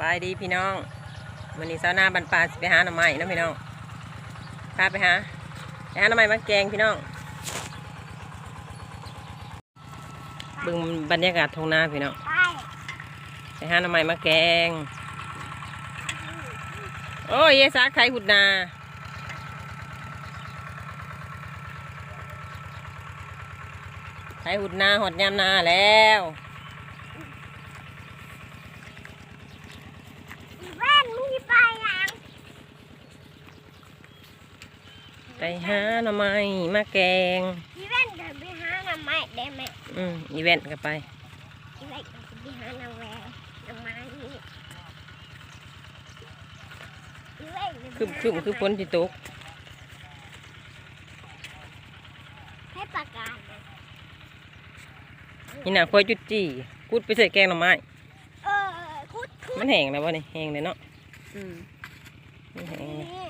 บายดีพี่น้องวันนี้เช้าหน้าบันปลาไปหาหน่อไม้นะพี่น้องพาไปหาไปหาหน่อไม้มาแกงพี่น้องบึงบรรยากาศทงนาพี่น้องไปหาหน่อไม้มาแกง โอ้ยเยซักไทยหุดนาไทยหุดนาหดยามนาแล้ว อีแว่นมึงสิ ไปยังไปหาหน่อไม้มาแกงอีแว่นจะไปหาหน่อไม้ได้ไหมอืมอีเวนต์ก็ไปอีแว่นจะไปหาหน่อแวหน่อไม้นี่อีแว่นจะไปคือหาคือคือฝนที่ตกให้ประกาศเลยนี่น่ะควายจุดจีกุดไปใส่แกงหน่อไม้เออคุดคุดมันแห้งแล้ววะนี่แห้งเลยเนาะ อืมมันแห้งเลยนี่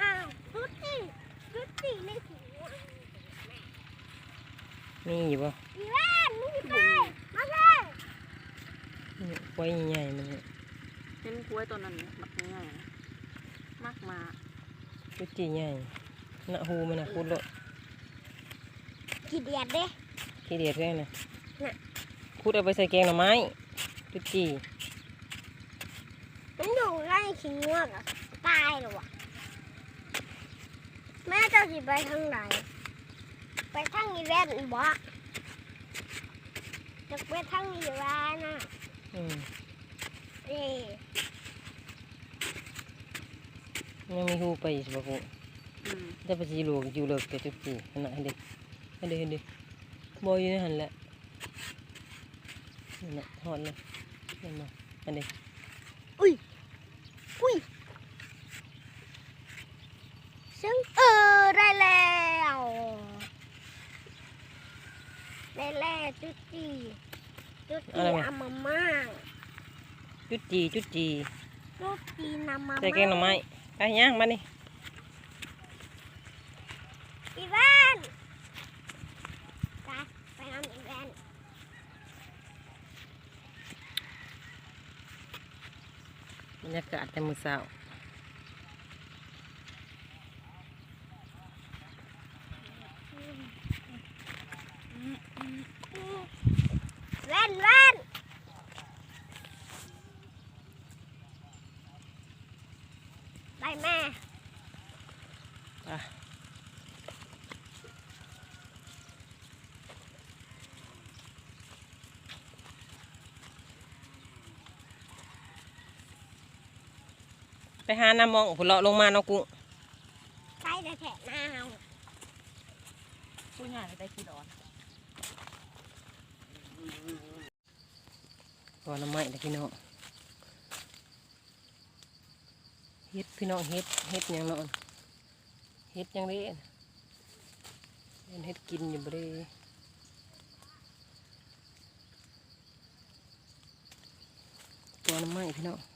อ้าวคุดสิคุดสิในถุงมีอยู่บ่อีแว่นมึงสิไปมาเลยนี่ควายใหญ่ๆมันนี่เห็นกล้วยตัวนั้นมักง่ายนะมากมาจุดจีใหญ่หน้าหูมันน่ะคุดโลดกี่เดียดเด้ขี้เดียดแค่น่ะน่ะคุดเอาไปใส่แกงหน่อไม้จุดจี มันอยู่ไร่ขิงงวกอะตายหรอวะแม่เจ้าสิไปทางไหน ไปทางอีแวนบ่จะไปทางอีแวนน่ะอืมเอ้ยยังมีหูไปอีกบ่กูอืมจะไปสีหลวกอยู่เลิกแต่จุดจีนั่นน่ะเห็นดิเห็นดิเห็นดิบ่อยู่ในหันแหละนั่นน่ะหอนเลยนั่นน่ะเห็นดิอุ้ ยซึ่งเออได้แล้วได้แล้วจุดจีจุดจีเอามาม่าจุดจีจุดจี จุดจีนำมา ใส่แกงหน่อไม้ไปย่างมานี่ อีแวนไปไปทำอีแวน บ รรยากาศแต่มื้อเช้าแว่นแว่นไปแม่ ไปหาน้ำมองผุเลาะลงมาเนาะกุ้งใช้แต่แถะหน้าเอาผู้ใหญ่ได้กี่ดอนก่อนน้ำไม้เด้อพี่น้องเฮ็ดพี่น้องเฮ็ดเฮ็ดหยังเนาะเฮ็ดหยังเด้เป็นเฮ็ดกินอยู่บ่ได้ตัวน้ำไม้พี่น้อง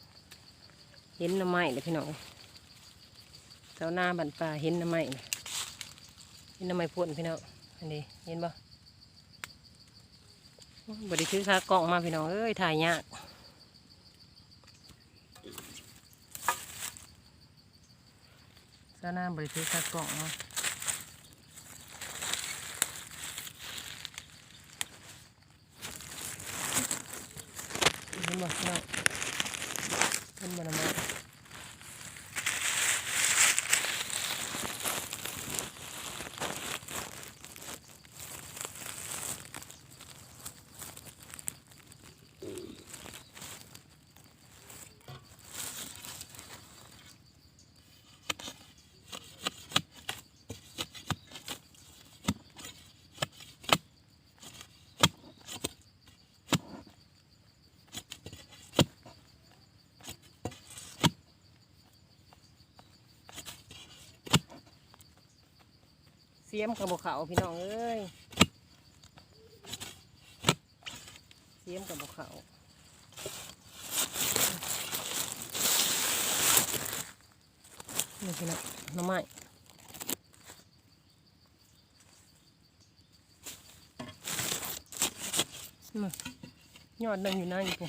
เห็นน้ำไม้เลยพี่น้องเจ้าหน้าบันปลาเห็นน้ำไม้น่เห็นน้ำไม้พ่นพี่น้องอันนี้เห็นบ่บไดิถือขากล้องมาพี่น้องเอ้ยถ่ายยากเจ้าหน้าบไดิถือขากล้องมาเห็นบ่พี่น้องเห็นบ่น้ำไม้เสียมกับบเขาพี่น้องเอ้ยเสียมกับบเขานี่พี่น้องน้ำไม้อยอดนึ่งอยู่นั่นอยู่ปุ๊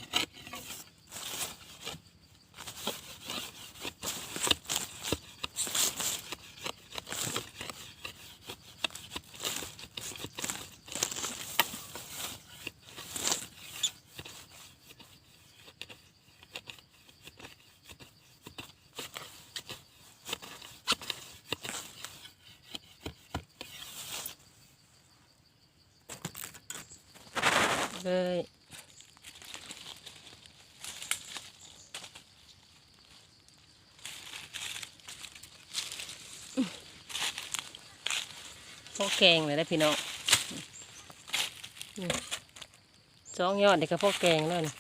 เลยพ่อแกงเลยนะพี่น้องสองยอดเด็กกับพ่อแกงแล้วนะ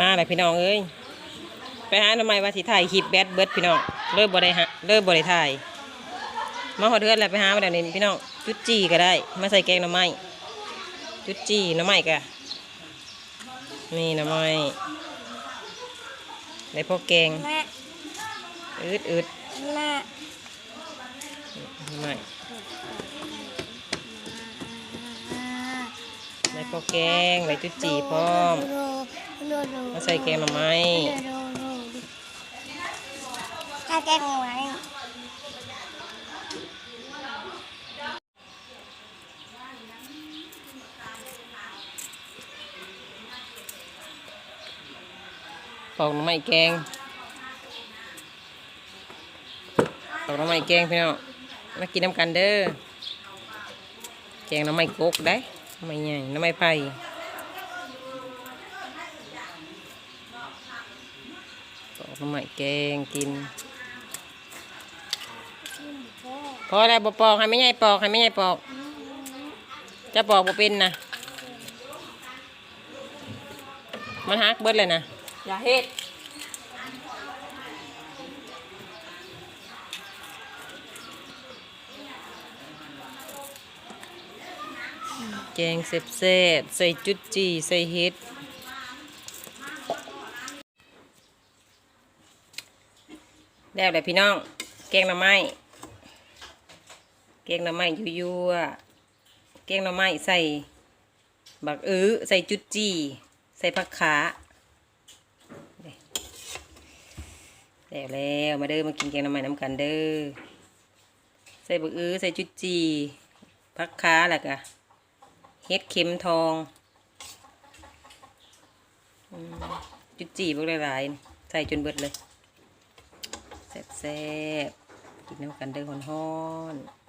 มาเลยพี่น้องเอ้ยไปหาทำไมว่าสิถ่ายคลิปแบดเบิดพี่น้องเริ่มบ่ได้ฮะเริ่มบ่ได้ถ่ายมาหอดเทือนแล้วไปหามาเดี๋ยวนี้พี่น้องจุดจีก็ได้มาใส่แกงหน่อไม้จุดจีหน่อไม้ก็นี่หน่อไม้ได้พวกแกงอืดอืดแม่หน่อไม้ได้พวกแกงได้จุดจีพร้อม มาใส่แกงหน่อไม้ดูดูดูถ้าแกงไว้ปอกหน่อไม้แกงปอกหน่อไม้แกงพี่น้องมากินน้ำกันเด้อแกงหน่อไม้กกได้หน่อไม้ใหญ่หน่อไม้ไผ่ ปอกหน่อไม้แกงกิน พอแล้วบ่ปอกให้ไม่ใหญ่ปอกให้ไม่ใหญ่ปอก จะปอกบ่เป็นนะมันฮักเบิดเลยนะอย่าเฮ็ดแกงเสบเซ่บๆใส่จุดจีใส่เห็ด แล้วเลยพี่น้อง แกงหน่อไม้แกงหน่อไม้ยั่วๆแกงหน่อไม้ใส่บักอื้อใส่จุดจีใส่ผักขาแล้วแล้วมาเด้อมากินแกงหน่อไม้น้ำกันเด้อใส่บักอื้อใส่จุดจีผักขาแล้วก็เฮ็ดเข็มทองจุดจีบกหลายๆใส่จนเบิดเลย แซ่บๆกินน้ำกันเด้อฮ้อนๆ